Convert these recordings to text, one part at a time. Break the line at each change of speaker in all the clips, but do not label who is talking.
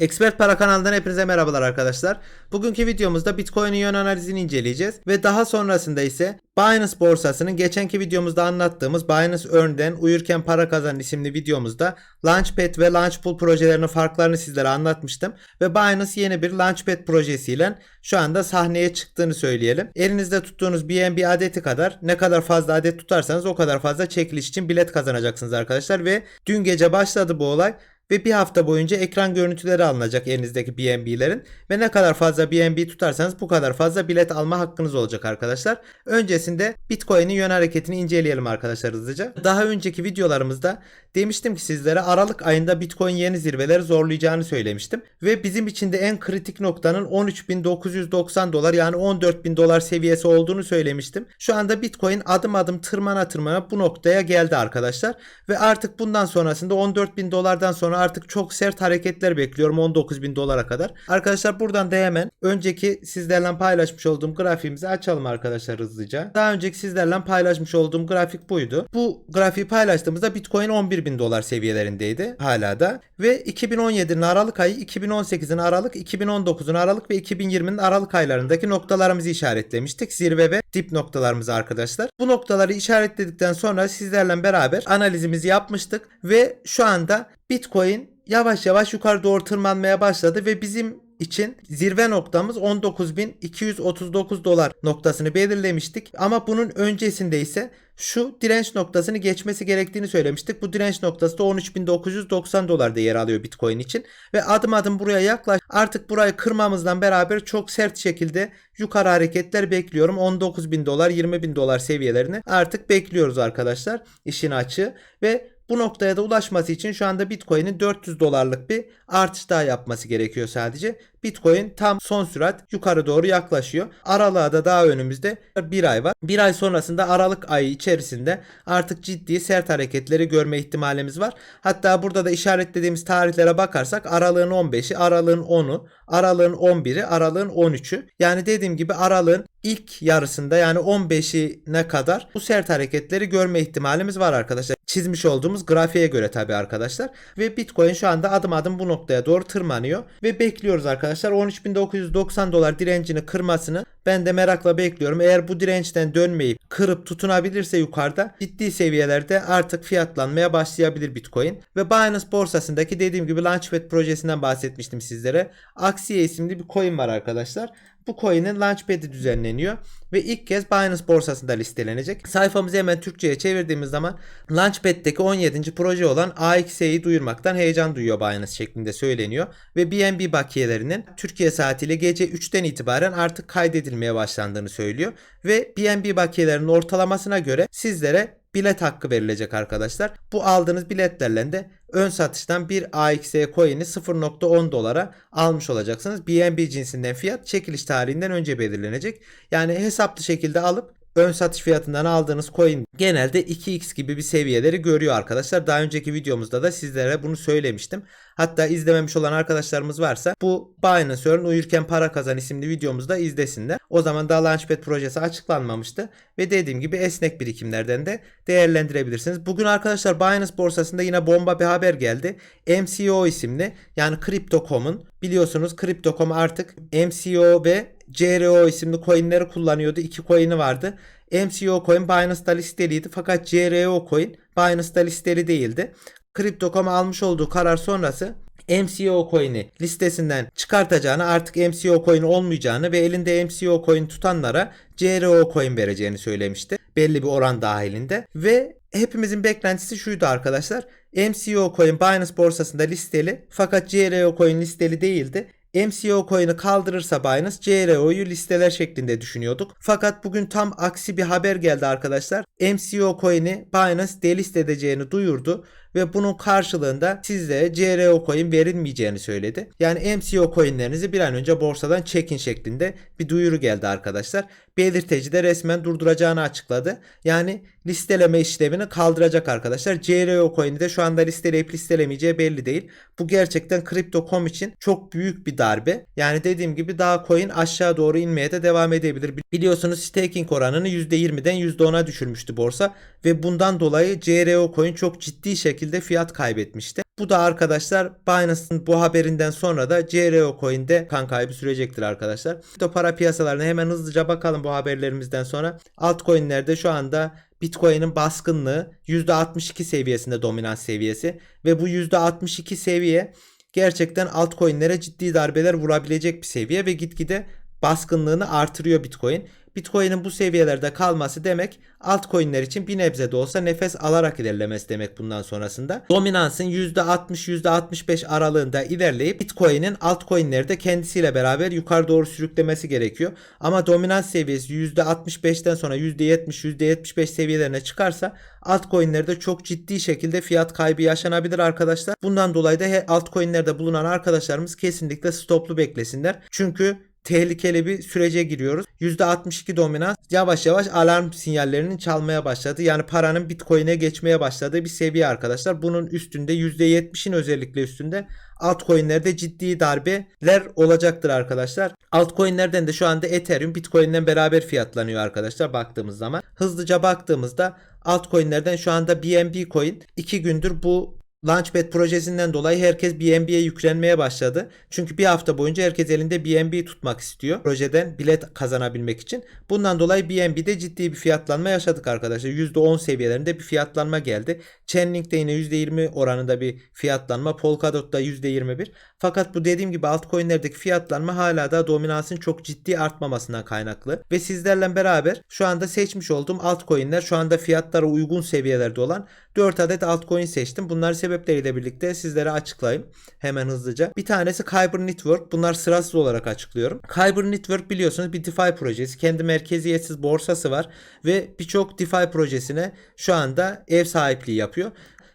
Expert Para kanalından hepinize merhabalar arkadaşlar. Bugünkü videomuzda Bitcoin'in yön analizini inceleyeceğiz ve daha sonrasında ise Binance borsasının geçenki videomuzda anlattığımız Binance Earn'den uyurken para kazan isimli videomuzda Launchpad ve Launchpool projelerinin farklarını sizlere anlatmıştım ve Binance yeni bir Launchpad projesiyle şu anda sahneye çıktığını söyleyelim. Elinizde tuttuğunuz BNB adeti kadar ne kadar fazla adet tutarsanız o kadar fazla çekiliş için bilet kazanacaksınız arkadaşlar ve dün gece başladı bu olay ve bir hafta boyunca ekran görüntüleri alınacak elinizdeki BNB'lerin ve ne kadar fazla BNB tutarsanız bu kadar fazla bilet alma hakkınız olacak arkadaşlar. Öncesinde Bitcoin'in yön hareketini inceleyelim arkadaşlar hızlıca. Daha önceki videolarımızda demiştim ki sizlere Aralık ayında Bitcoin yeni zirveleri zorlayacağını söylemiştim ve bizim için de en kritik noktanın 13.990 dolar yani 14.000 dolar seviyesi olduğunu söylemiştim. Şu anda Bitcoin adım adım tırmana tırmana bu noktaya geldi arkadaşlar ve artık bundan sonrasında 14.000 dolardan sonra artık çok sert hareketler bekliyorum 19.000 dolara kadar. Arkadaşlar buradan da hemen önceki sizlerle paylaşmış olduğum grafiğimizi açalım arkadaşlar hızlıca. Daha önceki sizlerle paylaşmış olduğum grafik buydu. Bu grafiği paylaştığımızda Bitcoin 11.000 dolar seviyelerindeydi hala da ve 2017'nin Aralık ayı 2018'in Aralık 2019'un Aralık ve 2020'nin Aralık aylarındaki noktalarımızı işaretlemiştik. Zirve ve dip noktalarımızı arkadaşlar. Bu noktaları işaretledikten sonra sizlerle beraber analizimizi yapmıştık ve şu anda Bitcoin yavaş yavaş yukarı doğru tırmanmaya başladı ve bizim için zirve noktamız 19.239 dolar noktasını belirlemiştik. Ama bunun öncesinde ise şu direnç noktasını geçmesi gerektiğini söylemiştik. Bu direnç noktası da 13.990 dolarda yer alıyor Bitcoin için. Ve adım adım buraya yaklaş. Artık burayı kırmamızdan beraber çok sert şekilde yukarı hareketler bekliyorum. 19.000 dolar 20.000 dolar seviyelerini artık bekliyoruz arkadaşlar. işin açığı. Ve bu noktaya da ulaşması için şu anda Bitcoin'in 400 dolarlık bir artış daha yapması gerekiyor sadece. Bitcoin tam son sürat yukarı doğru yaklaşıyor. Aralığa da daha önümüzde bir ay var. Bir ay sonrasında Aralık ayı içerisinde artık ciddi sert hareketleri görme ihtimalimiz var. Hatta burada da işaretlediğimiz tarihlere bakarsak Aralığın 15'i, Aralığın 10'u, Aralığın 11'i, Aralığın 13'ü. Yani dediğim gibi Aralığın ilk yarısında yani 15'ine kadar bu sert hareketleri görme ihtimalimiz var arkadaşlar. Çizmiş olduğumuz grafiğe göre tabi arkadaşlar. Ve Bitcoin şu anda adım adım bu noktaya doğru tırmanıyor. Ve bekliyoruz arkadaşlar 13.990 dolar direncini kırmasını ben de merakla bekliyorum. Eğer bu dirençten dönmeyip kırıp tutunabilirse yukarıda ciddi seviyelerde artık fiyatlanmaya başlayabilir Bitcoin. Ve Binance borsasındaki dediğim gibi Launchpad projesinden bahsetmiştim sizlere. Axiye isimli bir coin var arkadaşlar. Bu coin'in launchpad'i düzenleniyor ve ilk kez Binance borsasında listelenecek. Sayfamızı hemen Türkçe'ye çevirdiğimiz zaman Launchpad'deki 17. proje olan AXE'yi duyurmaktan heyecan duyuyor Binance şeklinde söyleniyor ve BNB bakiyelerinin Türkiye saatiyle gece 3'ten itibaren artık kaydedilmeye başlandığını söylüyor ve BNB bakiyelerinin ortalamasına göre sizlere bilet hakkı verilecek arkadaşlar. Bu aldığınız biletlerle de ön satıştan bir AXE coin'i 0.10 dolara almış olacaksınız. BNB cinsinden fiyat çekiliş tarihinden önce belirlenecek. Yani hesaplı şekilde alıp ön satış fiyatından aldığınız coin genelde 2x gibi bir seviyeleri görüyor arkadaşlar. Daha önceki videomuzda da sizlere bunu söylemiştim. Hatta izlememiş olan arkadaşlarımız varsa bu Binance Earn uyurken para kazan isimli videomuzda izlesinler. O zaman daha Launchpad projesi açıklanmamıştı ve dediğim gibi esnek birikimlerden de değerlendirebilirsiniz. Bugün arkadaşlar Binance borsasında yine bomba bir haber geldi. MCO isimli yani Crypto.com'un biliyorsunuz Crypto.com artık MCO ve CRO isimli coinleri kullanıyordu. İki coin'i vardı. MCO coin Binance'da listeliydi fakat CRO coin Binance'da listeli değildi. Crypto.com almış olduğu karar sonrası MCO coin'i listesinden çıkartacağını artık MCO coin olmayacağını ve elinde MCO coin tutanlara CRO coin vereceğini söylemişti. Belli bir oran dahilinde ve hepimizin beklentisi şuydu arkadaşlar. MCO coin Binance borsasında listeli fakat CRO coin listeli değildi. MCO coin'i kaldırırsa Binance CRO'yu listeler şeklinde düşünüyorduk. Fakat bugün tam aksi bir haber geldi arkadaşlar. MCO coin'i Binance delist edeceğini duyurdu ve bunun karşılığında sizlere CRO coin verilmeyeceğini söyledi. Yani MCO coinlerinizi bir an önce borsadan çekin şeklinde bir duyuru geldi arkadaşlar. Belirteci de resmen durduracağını açıkladı. Yani listeleme işlemini kaldıracak arkadaşlar. CRO coin'i de şu anda listeleyip listelemeyeceği belli değil. Bu gerçekten Crypto.com için çok büyük bir darbe. Yani dediğim gibi daha coin aşağı doğru inmeye de devam edebilir. Biliyorsunuz staking oranını %20'den %10'a düşürmüştü borsa ve bundan dolayı CRO coin çok ciddi şekilde fiyat kaybetmişti. Bu da arkadaşlar Binance'ın bu haberinden sonra da CRO Coin'de kan kaybı sürecektir arkadaşlar. Kripto para piyasalarına hemen hızlıca bakalım bu haberlerimizden sonra. Altcoin'lerde şu anda Bitcoin'in baskınlığı %62 seviyesinde dominans seviyesi ve bu %62 seviye gerçekten altcoin'lere ciddi darbeler vurabilecek bir seviye ve gitgide baskınlığını artırıyor Bitcoin. Bitcoin'in bu seviyelerde kalması demek altcoin'ler için bir nebze de olsa nefes alarak ilerlemesi demek bundan sonrasında. Dominansın %60-%65 aralığında ilerleyip Bitcoin'in altcoin'leri de kendisiyle beraber yukarı doğru sürüklemesi gerekiyor. Ama dominans seviyesi %65'ten sonra %70-%75 seviyelerine çıkarsa altcoin'lerde çok ciddi şekilde fiyat kaybı yaşanabilir arkadaşlar. Bundan dolayı da altcoin'lerde bulunan arkadaşlarımız kesinlikle stoplu beklesinler. Çünkü tehlikeli bir sürece giriyoruz. %62 dominans yavaş yavaş alarm sinyallerinin çalmaya başladı. Yani paranın Bitcoin'e geçmeye başladığı bir seviye arkadaşlar. Bunun üstünde %70'in özellikle üstünde altcoin'lerde ciddi darbeler olacaktır arkadaşlar. Altcoin'lerden de şu anda Ethereum Bitcoin'le beraber fiyatlanıyor arkadaşlar baktığımız zaman. Hızlıca baktığımızda altcoin'lerden şu anda BNB coin 2 gündür bu Launchpad projesinden dolayı herkes BNB'ye yüklenmeye başladı. Çünkü bir hafta boyunca herkes elinde BNB tutmak istiyor. Projeden bilet kazanabilmek için. Bundan dolayı BNB'de ciddi bir fiyatlanma yaşadık arkadaşlar. %10 seviyelerinde bir fiyatlanma geldi. Chainlink'te yine %20 oranında bir fiyatlanma. Polkadot'ta %21. Fakat bu dediğim gibi altcoin'lerdeki fiyatlanma hala da dominansın çok ciddi artmamasından kaynaklı. Ve sizlerle beraber şu anda seçmiş olduğum altcoin'ler şu anda fiyatlara uygun seviyelerde olan 4 adet altcoin seçtim. Bunlar sebepleriyle birlikte sizlere açıklayayım hemen hızlıca. Bir tanesi Kyber Network. Bunlar sırasız olarak açıklıyorum. Kyber Network biliyorsunuz bir DeFi projesi. Kendi merkeziyetsiz borsası var ve birçok DeFi projesine şu anda ev sahipliği yapıyor.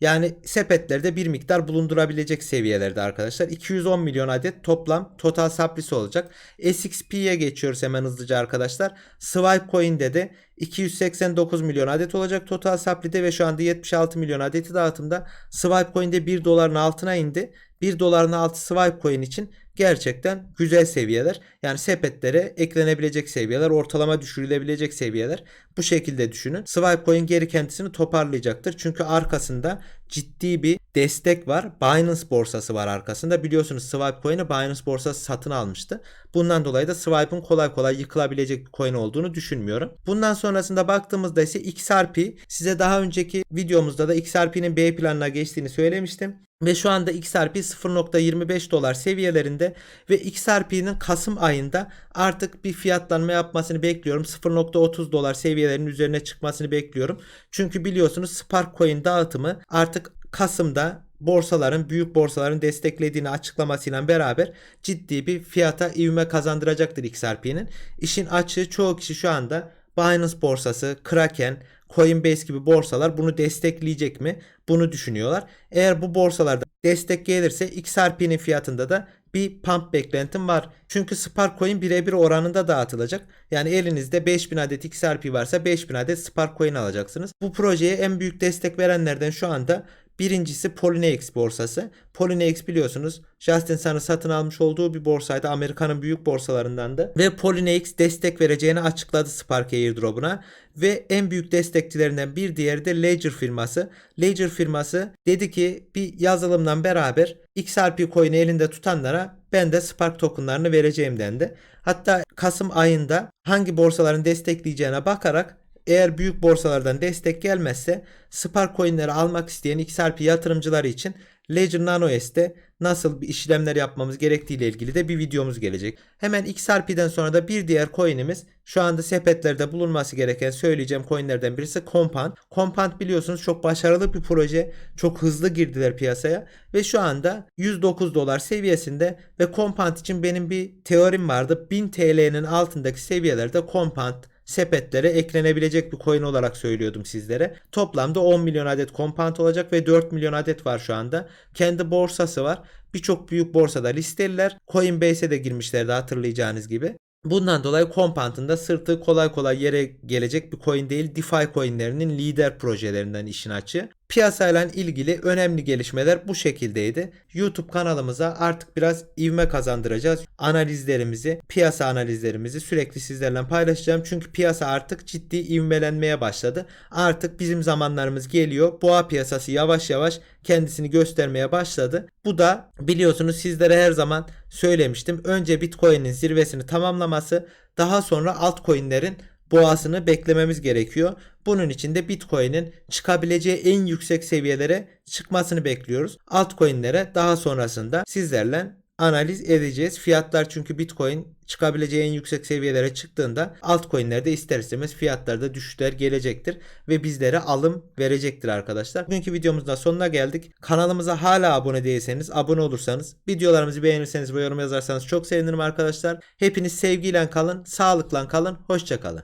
Yani sepetlerde bir miktar bulundurabilecek seviyelerde arkadaşlar. 210 milyon adet toplam total supply'si olacak. SXP'ye geçiyoruz hemen hızlıca arkadaşlar. Swipe Coin'de de 289 milyon adet olacak total supply'de ve şu anda 76 milyon adeti dağıtımda. Swipe Coin'de 1 doların altına indi. 1 doların altı Swipe Coin için gerçekten güzel seviyeler. Yani sepetlere eklenebilecek seviyeler, ortalama düşürülebilecek seviyeler. Bu şekilde düşünün. Swipe Coin geri kendisini toparlayacaktır. Çünkü arkasında ciddi bir destek var. Binance borsası var arkasında. Biliyorsunuz Swipe Coin'i Binance borsası satın almıştı. Bundan dolayı da Swipe'ın kolay kolay yıkılabilecek bir coin olduğunu düşünmüyorum. Bundan sonrasında baktığımızda ise XRP size daha önceki videomuzda da XRP'nin B planına geçtiğini söylemiştim. Ve şu anda XRP 0.25 dolar seviyelerinde ve XRP'nin Kasım ayında artık bir fiyatlanma yapmasını bekliyorum. 0.30 dolar seviyelerinin üzerine çıkmasını bekliyorum. Çünkü biliyorsunuz Spark Coin dağıtımı artık Kasım'da borsaların büyük borsaların desteklediğini açıklamasıyla beraber ciddi bir fiyata ivme kazandıracaktır XRP'nin. İşin açığı çoğu kişi şu anda Binance borsası, Kraken, Coinbase gibi borsalar bunu destekleyecek mi? Bunu düşünüyorlar. Eğer bu borsalarda destek gelirse XRP'nin fiyatında da bir pump beklentim var. Çünkü Spark Coin birebir oranında dağıtılacak. Yani elinizde 5000 adet XRP varsa 5000 adet Spark Coin alacaksınız. Bu projeye en büyük destek verenlerden şu anda Birincisi Polynex borsası. Polynex biliyorsunuz Justin Sun'ın satın almış olduğu bir borsaydı. Amerika'nın büyük borsalarındandı. Ve Polynex destek vereceğini açıkladı Spark Airdrop'una. Ve en büyük destekçilerinden bir diğeri de Ledger firması. Ledger firması dedi ki bir yazılımdan beraber XRP coin'i elinde tutanlara ben de Spark tokenlarını vereceğim dendi. Hatta Kasım ayında hangi borsaların destekleyeceğine bakarak eğer büyük borsalardan destek gelmezse Spark coinleri almak isteyen XRP yatırımcıları için Ledger Nano S'te nasıl bir işlemler yapmamız gerektiği ile ilgili de bir videomuz gelecek. Hemen XRP'den sonra da bir diğer coin'imiz şu anda sepetlerde bulunması gereken söyleyeceğim coin'lerden birisi Compound. Compound biliyorsunuz çok başarılı bir proje. Çok hızlı girdiler piyasaya ve şu anda 109 dolar seviyesinde ve Compound için benim bir teorim vardı. 1000 TL'nin altındaki seviyelerde Compound sepetlere eklenebilecek bir coin olarak söylüyordum sizlere. Toplamda 10 milyon adet compound olacak ve 4 milyon adet var şu anda. Kendi borsası var. Birçok büyük borsada listeliler. Coinbase'e de girmişlerdi hatırlayacağınız gibi. Bundan dolayı Compound'ın da sırtı kolay kolay yere gelecek bir coin değil. DeFi coinlerinin lider projelerinden işin açığı. Piyasayla ilgili önemli gelişmeler bu şekildeydi. YouTube kanalımıza artık biraz ivme kazandıracağız. Analizlerimizi, piyasa analizlerimizi sürekli sizlerle paylaşacağım. Çünkü piyasa artık ciddi ivmelenmeye başladı. Artık bizim zamanlarımız geliyor. Boğa piyasası yavaş yavaş kendisini göstermeye başladı. Bu da biliyorsunuz sizlere her zaman söylemiştim. Önce Bitcoin'in zirvesini tamamlaması, daha sonra altcoin'lerin boğasını beklememiz gerekiyor. Bunun için de Bitcoin'in çıkabileceği en yüksek seviyelere çıkmasını bekliyoruz. Altcoin'lere daha sonrasında sizlerle analiz edeceğiz. Fiyatlar çünkü Bitcoin çıkabileceği en yüksek seviyelere çıktığında altcoin'lerde ister istemez fiyatlarda düşüşler gelecektir ve bizlere alım verecektir arkadaşlar. Bugünkü videomuzun da sonuna geldik. Kanalımıza hala abone değilseniz abone olursanız, videolarımızı beğenirseniz ve yorum yazarsanız çok sevinirim arkadaşlar. Hepiniz sevgiyle kalın, sağlıkla kalın, hoşça kalın.